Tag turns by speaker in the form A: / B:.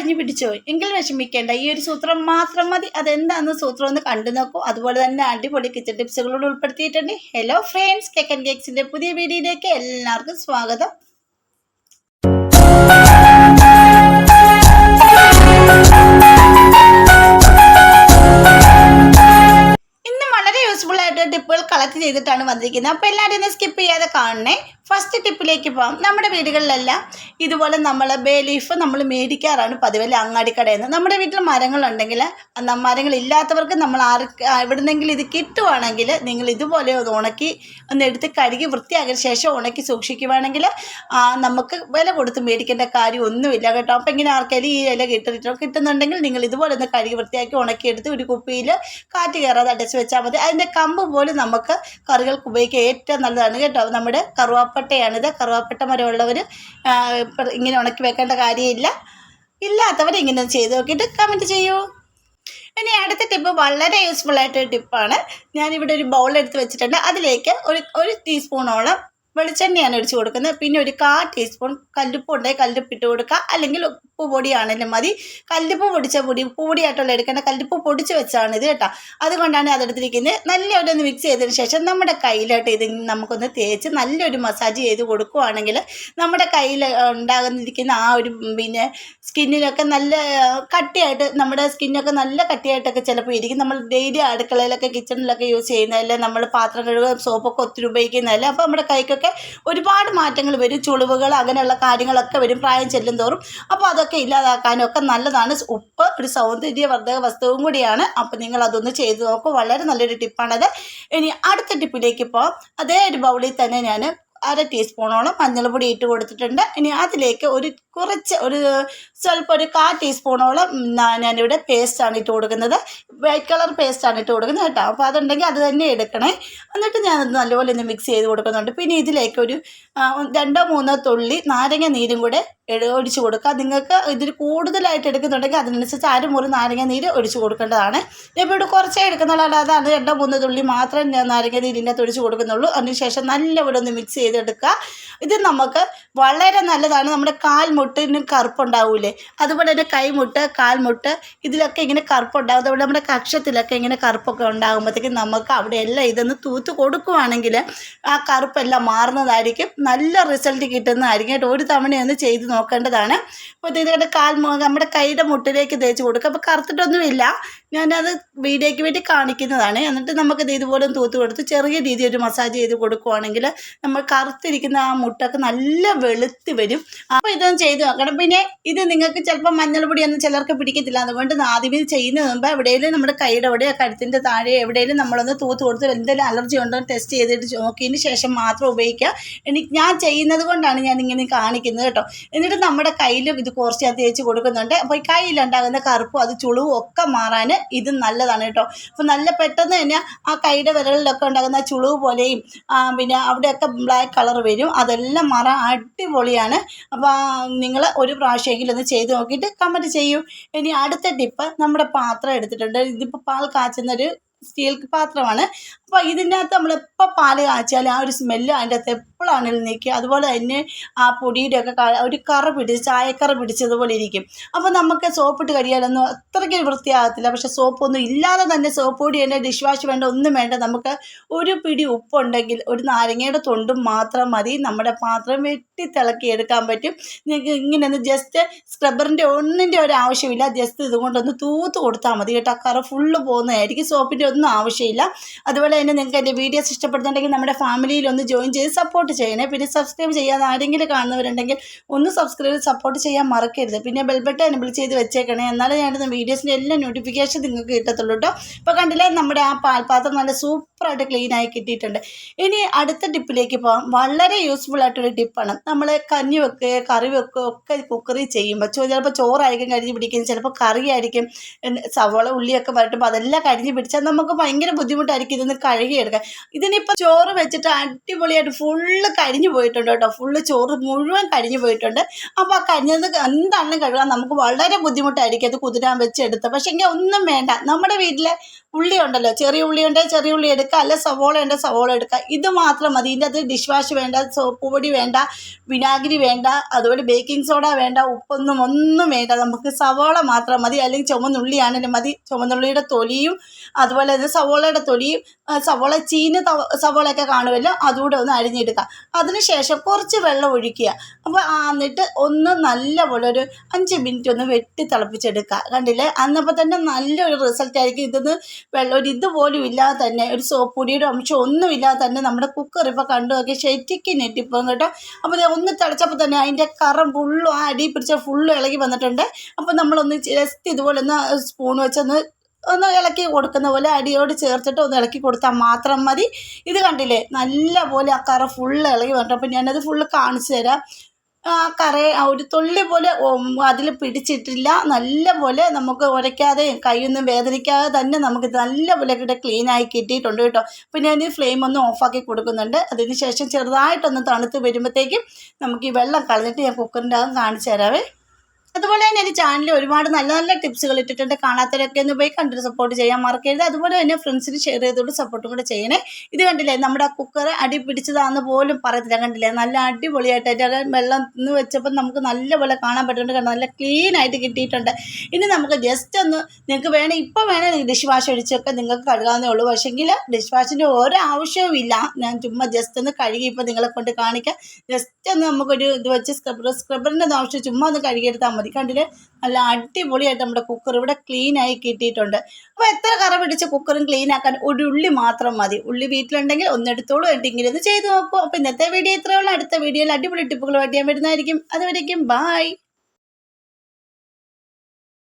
A: കരിഞ്ഞു പിടിച്ചോ എങ്കിൽ വിഷമിക്കേണ്ട. ഈ ഒരു സൂത്രം മാത്രം മതി. അതെന്താണെന്ന് സൂത്രം ഒന്ന് കണ്ടു നോക്കൂ. അതുപോലെ തന്നെ അടിപൊളി കിച്ചൺ ടിപ്സുകളോട് ഉൾപ്പെടുത്തിയിട്ടുണ്ട്. ഹലോ ഫ്രണ്ട്സ് കെക്കൻ കേക്സിന്റെ പുതിയ വീഡിയോയിലേക്ക് എല്ലാവർക്കും സ്വാഗതം. ടിപ്പുകൾ കളക്ട് ചെയ്തിട്ടാണ് വന്നിരിക്കുന്നത്. അപ്പോൾ എല്ലാവരും സ്കിപ്പ് ചെയ്യാതെ കാണണേ. ഫസ്റ്റ് ടിപ്പിലേക്ക് പോകാം നമ്മുടെ വീടുകളിലെല്ലാം ഇതുപോലെ നമ്മൾ ബേ ലീഫ് നമ്മൾ മേടിക്കാറാണ് പതിവല്ല അങ്ങാടിക്കടയിൽ നിന്ന് നമ്മുടെ വീട്ടിൽ മരങ്ങളുണ്ടെങ്കിൽ മരങ്ങളില്ലാത്തവർക്ക് നമ്മൾ ആർക്ക് എവിടുന്നെങ്കിലും ഇത് കിട്ടുവാണെങ്കിൽ നിങ്ങൾ ഇതുപോലെ ഒന്ന് ഉണക്കി ഒന്ന് എടുത്ത് കഴുകി വൃത്തിയാക്കിയ ശേഷം ഉണക്കി സൂക്ഷിക്കുവാണെങ്കിൽ നമുക്ക് വില കൊടുത്ത് മേടിക്കേണ്ട കാര്യം ഒന്നുമില്ല കേട്ടോ. അപ്പം ഇങ്ങനെ ആർക്കെങ്കിലും ഈ ഇല കിട്ടിട്ടോ കിട്ടുന്നുണ്ടെങ്കിൽ നിങ്ങൾ ഇതുപോലെ ഒന്ന് കഴുകി വൃത്തിയാക്കി ഉണക്കിയെടുത്ത് ഒരു കുപ്പിയിൽ കാറ്റ് കയറാതെ അടച്ച് വെച്ചാൽ മതി. അതിന്റെ കമ്പ് പോലും നമുക്ക് കറികൾക്ക് ഉപയോഗിക്കാൻ ഏറ്റവും നല്ലതാണ് കേട്ടോ. നമ്മുടെ കറുവാപ്പട്ടയാണിത് കറുവാപ്പട്ട മരമുള്ളവർ ഇങ്ങനെ ഉണക്കി വെക്കേണ്ട കാര്യമില്ല. ഇല്ലാത്തവർ ഇങ്ങനെ ചെയ്ത് നോക്കിയിട്ട് കമന്റ് ചെയ്യൂ. ഇനി അടുത്ത ടിപ്പ് വളരെ യൂസ്ഫുൾ ആയിട്ടൊരു ടിപ്പാണ് ഞാനിവിടെ ഒരു ബൗൾ എടുത്ത് വെച്ചിട്ടുണ്ട്. അതിലേക്ക് ഒരു ഒരു ടീസ്പൂണോളം വെളിച്ചെണ്ണയാണ് ഒഴിച്ച് കൊടുക്കുന്നത്. പിന്നെ ഒരു കാ ടീസ്പൂൺ കല്ലുപ്പ് ഉണ്ടെങ്കിൽ കല്ലുപ്പ് ഇട്ട് കൊടുക്കുക. അല്ലെങ്കിൽ ഉപ്പ് പൊടിയാണെങ്കിലും മതി. കല്ലുപ്പ് പൊടിച്ച പൊടി ഉപ്പ് പൊടിയായിട്ടുള്ള എടുക്കേണ്ട കല്ലുപ്പ് പൊടിച്ച് വെച്ചാണ് ഇത് കേട്ടോ. അതുകൊണ്ടാണ് അതെടുത്തിരിക്കുന്നത് നല്ലൊരു ഒന്ന് മിക്സ് ചെയ്തതിന് ശേഷം നമ്മുടെ കയ്യിലോട്ട് ഇത് നമുക്കൊന്ന് തേച്ച് നല്ലൊരു മസാജ് ചെയ്ത് കൊടുക്കുവാണെങ്കിൽ നമ്മുടെ കയ്യിൽ ഉണ്ടാകുന്നിരിക്കുന്ന ആ ഒരു പിന്നെ സ്കിന്നിനൊക്കെ നല്ല കട്ടിയായിട്ട് നമ്മുടെ സ്കിന്നൊക്കെ നല്ല കട്ടിയായിട്ടൊക്കെ ചിലപ്പോൾ ഇരിക്കും. നമ്മൾ ഡെയിലി അടുക്കളയിലൊക്കെ കിച്ചണിലൊക്കെ യൂസ് ചെയ്യുന്നതല്ലേ നമ്മൾ പാത്രം കഴുകുക സോപ്പൊക്കെ ഒത്തിരി ഉപയോഗിക്കുന്നതല്ലേ. അപ്പോൾ നമ്മുടെ കൈക്കൊക്കെ ഒരുപാട് മാറ്റങ്ങൾ വരും. ചുളിവുകൾ അങ്ങനെയുള്ള കാര്യങ്ങളൊക്കെ വരും പ്രായം ചെല്ലും തോറും അപ്പോൾ അതൊക്കെ ഇല്ലാതാക്കാനും ഒക്കെ നല്ലതാണ്. ഉപ്പ് ഒരു സൗന്ദര്യവർദ്ധക വസ്തുവും കൂടിയാണ്. അപ്പോൾ നിങ്ങൾ അതൊന്ന് ചെയ്ത് നോക്കും. വളരെ നല്ലൊരു ടിപ്പാണത്. ഇനി അടുത്ത ടിപ്പിലേക്ക് പോകാം അതേ ഒരു ബൗളിൽ തന്നെ ഞാൻ അര ടീസ്പൂണോളം മഞ്ഞൾപ്പൊടി ഇട്ട് കൊടുത്തിട്ടുണ്ട്. ഇനി അതിലേക്ക് ഒരു കുറച്ച് ഒരു സ്വല്പം ഒരു കാ ടീസ്പൂണോളം ഞാനിവിടെ പേസ്റ്റാണ് ഇട്ട് കൊടുക്കുന്നത്. വൈറ്റ് കളർ പേസ്റ്റാണ് ഇട്ട് കൊടുക്കുന്നത് കേട്ടോ. അപ്പോൾ അതുണ്ടെങ്കിൽ അത് തന്നെ എടുക്കണേ. എന്നിട്ട് ഞാനത് നല്ലപോലെ ഒന്ന് മിക്സ് ചെയ്ത് കൊടുക്കുന്നുണ്ട്. പിന്നെ ഇതിലേക്ക് ഒരു രണ്ടോ മൂന്നോ തുള്ളി നാരങ്ങ നീരും കൂടെ ഒഴിച്ച് കൊടുക്കുക. നിങ്ങൾക്ക് ഇതിൽ കൂടുതലായിട്ട് എടുക്കുന്നുണ്ടെങ്കിൽ അതിനനുസരിച്ച് അരമുറി നാരങ്ങ നീര് ഒഴിച്ച് കൊടുക്കേണ്ടതാണ്. ഇപ്പോൾ ഇവിടെ കുറച്ചേ എടുക്കുന്നുള്ളൂ. അല്ലാതെ അത് രണ്ടോ മൂന്നോ തുള്ളി മാത്രം ഞാൻ നാരങ്ങ നീരിന്റെ അകത്ത് ഒഴിച്ച് കൊടുക്കുന്നുള്ളൂ. അതിനുശേഷം നല്ലപോലെ ഒന്ന് മിക്സ് ചെയ്തെടുക്കുക ഇത് നമുക്ക് വളരെ നല്ലതാണ്. നമ്മുടെ കാൽമുട്ടിന് കറുപ്പുണ്ടാവൂലേ? അതുപോലെ തന്നെ കൈമുട്ട് കാൽമുട്ട് ഇതിലൊക്കെ ഇങ്ങനെ കറുപ്പുണ്ടാകും അതുപോലെ നമ്മുടെ കക്ഷത്തിലൊക്കെ ഇങ്ങനെ കറുപ്പൊക്കെ ഉണ്ടാകുമ്പോഴത്തേക്കും നമുക്ക് അവിടെ എല്ലാം ഇതൊന്ന് തൂത്ത് കൊടുക്കുവാണെങ്കിൽ ആ കറുപ്പെല്ലാം മാറുന്നതായിരിക്കും. നല്ല റിസൾട്ട് കിട്ടുന്നതായിരിക്കും. കേട്ടോ ഒരു തവണയൊന്ന് ചെയ്ത് നോക്കേണ്ടതാണ്. അപ്പോൾ ഇതിന്റെ കാൽ നമ്മുടെ കൈയുടെ മുട്ടിലേക്ക് തേച്ച് കൊടുക്കുക. അപ്പോൾ കറുത്തിട്ടൊന്നുമില്ല. ഞാനത് വീഡിയോയ്ക്ക് വേണ്ടി കാണിക്കുന്നതാണ്. എന്നിട്ട് നമുക്കിത് ഇതുപോലെ തൂത്ത് കൊടുത്ത് ചെറിയ രീതിയിൽ ഒരു മസാജ് ചെയ്ത് കൊടുക്കുവാണെങ്കിൽ നമ്മൾ കറുത്തിരിക്കുന്ന ആ മുട്ടൊക്കെ നല്ല വെളുത്ത് വരും. അപ്പോൾ ഇതൊന്ന് ചെയ്തു നോക്കണം. പിന്നെ ഇത് നിങ്ങൾക്ക് ചിലപ്പോൾ മഞ്ഞൾപ്പൊടിയൊന്നും ചിലർക്ക് പിടിക്കത്തില്ല. അതുകൊണ്ട് ആദ്യമേ ചെയ്യുന്ന മുമ്പ് എവിടെയെങ്കിലും നമ്മുടെ കൈയുടെ എവിടെയോ കഴുത്തിന്റെ താഴെ എവിടെയെങ്കിലും നമ്മളൊന്ന് തൂത്ത് കൊടുത്ത് എന്തെങ്കിലും അലർജി ഉണ്ടോ ടെസ്റ്റ് ചെയ്തിട്ട് നോക്കിയതിന് ശേഷം മാത്രം ഉപയോഗിക്കുക. എനിക്ക് ഞാൻ ചെയ്യുന്നത് കൊണ്ടാണ് ഞാൻ ഇങ്ങനെ കാണിക്കുന്നത് കേട്ടോ. എന്നിട്ട് നമ്മുടെ കയ്യിലും ഇത് കുറച്ച് ഞാൻ തേച്ച് കൊടുക്കുന്നുണ്ട്. അപ്പോൾ ഈ കയ്യിലുണ്ടാകുന്ന കറുപ്പും അത് ചുളിവും ഒക്കെ മാറാൻ ഇത് നല്ലതാണ് കേട്ടോ. അപ്പോൾ നല്ല പെട്ടെന്ന് തന്നെ ആ കൈയുടെ വിരലിലൊക്കെ ഉണ്ടാകുന്ന ചുളിവ് പോലെയും പിന്നെ അവിടെയൊക്കെ ബ്ലാക്ക് കളർ വരും. അതെല്ലാം മാറാൻ അടിപൊളിയാണ്. അപ്പോൾ നിങ്ങൾ ഒരു പ്രാവശ്യമെങ്കിലും ഒന്ന് ചെയ്ത് നോക്കിയിട്ട് കമന്റ് ചെയ്യൂ. ഇനി അടുത്ത ടിപ്പ് നമ്മുടെ പാത്രം എടുത്തിട്ടുണ്ട്. ഇതിപ്പോൾ പാൽ കാച്ചുന്നൊരു സ്റ്റീൽ പാത്രമാണ്. അപ്പോൾ ഇതിന്റെ അകത്ത് നമ്മളെപ്പോൾ പാൽ കാച്ചാൽ ആ ഒരു സ്മെല്ല് അതിന്റെ അകത്ത് എപ്പോഴാണെങ്കിലും നിൽക്കുക അതുപോലെ തന്നെ ആ പൊടിയുടെ ഒക്കെ ഒരു കറ പിടിച്ച് ചായക്കറ പിടിച്ചതുപോലെ ഇരിക്കും. അപ്പോൾ നമുക്ക് സോപ്പിട്ട് കഴിയാലൊന്നും അത്രയ്ക്ക് വൃത്തിയാകത്തില്ല. പക്ഷേ സോപ്പൊന്നും ഇല്ലാതെ തന്നെ സോപ്പ് പൊടി തന്നെ ഡിഷ് വാഷ് വേണ്ട ഒന്നും വേണ്ട. നമുക്ക് ഒരു പിടി ഉപ്പുണ്ടെങ്കിൽ ഒരു നാരങ്ങയുടെ തൊണ്ടും മാത്രം മതി. നമ്മുടെ പാത്രം വെട്ടി തിളക്കി എടുക്കാൻ പറ്റും. നിങ്ങൾക്ക് ഇങ്ങനെ ഒന്ന് ജസ്റ്റ് സ്ക്രബറിന്റെ ഒന്നിന്റെ ഒരു ആവശ്യമില്ല. ജസ്റ്റ് ഇതുകൊണ്ടൊന്ന് തൂത്ത് കൊടുത്താൽ മതി കേട്ടോ. കറ ഫുള്ള് പോകുന്നതായിരിക്കും. സോപ്പിന്റെ ഒന്നും ആവശ്യമില്ല. അതുപോലെ തന്നെ നിങ്ങൾക്ക് എന്റെ വീഡിയോസ് ഇഷ്ടപ്പെടുന്നുണ്ടെങ്കിൽ നമ്മുടെ ഫാമിലിയിൽ ഒന്ന് ജോയിൻ ചെയ്ത് സപ്പോർട്ട് ചെയ്യണേ. പിന്നെ സബ്സ്ക്രൈബ് ചെയ്യാതെ ആരെങ്കിലും കാണുന്നവരുണ്ടെങ്കിൽ ഒന്ന് സബ്സ്ക്രൈബ് സപ്പോർട്ട് ചെയ്യാൻ മറക്കരുത്. പിന്നെ ബെൽബട്ടൺ എനബിൾ ചെയ്ത് വെച്ചേക്കണേ. എന്നാലേ ഞാനിടുന്ന വീഡിയോസിന്റെ എല്ലാ നോട്ടിഫിക്കേഷൻ നിങ്ങൾക്ക് കിട്ടത്തുള്ളൂ കേട്ടോ ഇപ്പോൾ കണ്ടില്ലേ നമ്മുടെ ആ പാൽപാത്രം നല്ല സൂപ്പറായിട്ട് ക്ലീൻ ആയി കിട്ടിയിട്ടുണ്ട്. ഇനി അടുത്ത ടിപ്പിലേക്ക് പോകാം വളരെ യൂസ്ഫുൾ ആയിട്ടൊരു ടിപ്പാണ് നമ്മൾ കഞ്ഞി വെക്കുക കറി വെക്കുക ഒക്കെ കുക്കറി ചെയ്യുമ്പോൾ ചിലപ്പോൾ ചോറായിരിക്കും കരിഞ്ഞ് പിടിക്കും ചിലപ്പോൾ കറിയായിരിക്കും സവോള ഉള്ളിയൊക്കെ വരട്ടുമ്പോൾ അതെല്ലാം കരിഞ്ഞ് പിടിച്ചാൽ നമുക്ക് നമുക്ക് ഭയങ്കര ബുദ്ധിമുട്ടായിരിക്കും ഇതൊന്ന് കഴുകിയെടുക്കാൻ. ഇതിനിപ്പോൾ ചോറ് വെച്ചിട്ട് അടിപൊളിയായിട്ട് ഫുള്ള് കരിഞ്ഞു പോയിട്ടുണ്ട് കേട്ടോ. ഫുള്ള് ചോറ് മുഴുവൻ കരിഞ്ഞു പോയിട്ടുണ്ട്. അപ്പോൾ ആ കരിഞ്ഞത് എന്താണ് കഴുകാൻ നമുക്ക് വളരെ ബുദ്ധിമുട്ടായിരിക്കും അത് കുതിരാൻ വെച്ചെടുത്ത്. പക്ഷേ എങ്കിൽ ഒന്നും വേണ്ട. നമ്മുടെ വീട്ടിലെ ഉള്ളി ഉണ്ടല്ലോ. ചെറിയ ഉള്ളി ഉണ്ടെങ്കിൽ ചെറിയ ഉള്ളി എടുക്കുക. അല്ല സവോള ഉണ്ടെങ്കിൽ സവോള എടുക്കുക. ഇത് മാത്രം മതി. ഇതിന്റെ അത് ഡിഷ് വാഷ് വേണ്ട സോപ്പ് പൊടി വേണ്ട വിനാഗിരി വേണ്ട അതുപോലെ ബേക്കിംഗ് സോഡ വേണ്ട ഉപ്പൊന്നും ഒന്നും വേണ്ട. നമുക്ക് സവോള മാത്രം മതി. അല്ലെങ്കിൽ ചുമന്നുള്ളിയാണെങ്കിലും മതി. ചുമന്നുള്ളിയുടെ തൊലിയും അതുപോലെ തന്നെ സവോളയുടെ തൊലിയും സവോള ചീന സവോളയൊക്കെ കാണുമല്ലോ അതുകൂടെ ഒന്ന് അരിഞ്ഞെടുക്കുക. അതിനുശേഷം കുറച്ച് വെള്ളം ഒഴിക്കുക. അപ്പോൾ എന്നിട്ട് ഒന്ന് നല്ലപോലെ ഒരു അഞ്ച് മിനിറ്റ് ഒന്ന് വെട്ടി തിളപ്പിച്ചെടുക്കുക. കണ്ടില്ലേ? അന്നപ്പോൾ തന്നെ നല്ലൊരു റിസൾട്ട് ആയിരിക്കും. ഇതിന്ന് വെള്ളം ഒരു ഇതുപോലും ഇല്ലാതെ തന്നെ ഒരു സോപ്പ് പൊടിയുടെ അംശം ഒന്നും ഇല്ലാതെ തന്നെ നമ്മുടെ കുക്കർ ഇപ്പോൾ കണ്ടു നോക്കി ശരിക്കും നെറ്റിപ്പോകും കേട്ടോ. അപ്പോൾ ഒന്ന് തിളച്ചപ്പോൾ തന്നെ അതിന്റെ കറം ഫുള്ളും ആ അടി പിടിച്ച ഫുള്ളും ഇളകി വന്നിട്ടുണ്ട്. അപ്പോൾ നമ്മളൊന്ന് ജസ്റ്റ് ഇതുപോലെ ഒന്ന് സ്പൂൺ വെച്ചൊന്ന് ഒന്ന് ഇളക്കി കൊടുക്കുന്ന പോലെ അടിയോട് ചേർത്തിട്ട് ഒന്ന് ഇളക്കി കൊടുത്താൽ മാത്രം മതി. ഇത് കണ്ടില്ലേ? നല്ല പോലെ ആ കറ ഫുൾ ഇളകി വന്നിട്ട് അപ്പം ഞാനത് ഫുള്ള് കാണിച്ചു തരാം. ആ കറ ഒരു തുള്ളി പോലെ അതിൽ പിടിച്ചിട്ടില്ല. നല്ല പോലെ നമുക്ക് ഉരയ്ക്കാതെയും കൈയൊന്നും വേദനിക്കാതെ തന്നെ നമുക്ക് നല്ല പോലെ ഇവിടെ ക്ലീൻ ആയി കിട്ടിയിട്ടുണ്ട് കേട്ടോ. അപ്പം ഞാൻ ഫ്ലെയിം ഒന്ന് ഓഫാക്കി കൊടുക്കുന്നുണ്ട്. അതിന് ശേഷം ചെറുതായിട്ടൊന്ന് തണുത്ത് വരുമ്പോഴത്തേക്കും നമുക്ക് ഈ വെള്ളം കളഞ്ഞിട്ട് ഞാൻ കുക്കറിന്റെ അകം കാണിച്ചു തരാവേ. അതുപോലെ തന്നെ എന്റെ ചാനലിൽ ഒരുപാട് നല്ല നല്ല ടിപ്സുകൾ ഇട്ടിട്ടുണ്ട്. കാണാത്തവരൊക്കെ ഒന്ന് പോയി കണ്ടിട്ട് സപ്പോർട്ട് ചെയ്യാൻ മറക്കരുത്. അതുപോലെ തന്നെ ഫ്രണ്ട്സിന് ഷെയർ ചെയ്തുകൊണ്ട് സപ്പോർട്ടും കൂടെ ചെയ്യണേ. ഇത് കണ്ടില്ലേ? നമ്മുടെ കുക്കർ അടി പിടിച്ചതാന്ന് പോലും പറയത്തില്ല. കണ്ടില്ലേ? നല്ല അടിപൊളിയായിട്ട് അതിന്റെ വെള്ളം നിന്ന് വെച്ചപ്പോൾ നമുക്ക് നല്ലപോലെ കാണാൻ പറ്റുന്നുണ്ട്. കണ്ടോ? നല്ല ക്ലീൻ ആയിട്ട് കിട്ടിയിട്ടുണ്ട്. ഇനി നമുക്ക് ജസ്റ്റ് ഒന്ന് നിങ്ങൾക്ക് വേണേൽ ഇപ്പോൾ വേണേൽ ഡിഷ് വാഷ് ഒഴിച്ചൊക്കെ നിങ്ങൾക്ക് കഴുകാവുന്നേ ഉള്ളൂ. പക്ഷേങ്കിൽ ഡിഷ് വാഷിന്റെ ഒരു ആവശ്യവും ഇല്ല. ഞാൻ ചുമ്മാ ജസ്റ്റ് ഒന്ന് കഴുകി ഇപ്പോൾ നിങ്ങളെ കൊണ്ട് കാണിക്കാം. ജസ്റ്റ് ഒന്ന് നമുക്കൊരു ഇത് വെച്ച് സ്ക്രബർ സ്ക്രബറിന്റെ ആവശ്യം ചുമ്മാ ഒന്ന് കഴുകിയെടുത്താൽ മതി. കണ്ടില്ലേ? നല്ല അടിപൊളിയായിട്ട് നമ്മുടെ കുക്കർ ഇവിടെ ക്ലീനായി കിട്ടിയിട്ടുണ്ട്. അപ്പോൾ എത്ര കറ പിടിച്ച് കുക്കറും ക്ലീൻ ആക്കാൻ ഒരു ഉള്ളി മാത്രം മതി. ഉള്ളി വീട്ടിലുണ്ടെങ്കിൽ ഒന്നെടുത്തോളൂ എന്തെങ്കിലും ഒന്ന് ചെയ്ത് നോക്കൂ. അപ്പോൾ ഇന്നത്തെ വീഡിയോ ഇത്രയുള്ള അടുത്ത വീഡിയോയിൽ അടിപൊളി ടിപ്പുകളുമായിട്ട് ഞാൻ വരുന്നതായിരിക്കും. അതുവരേക്കും ബായ്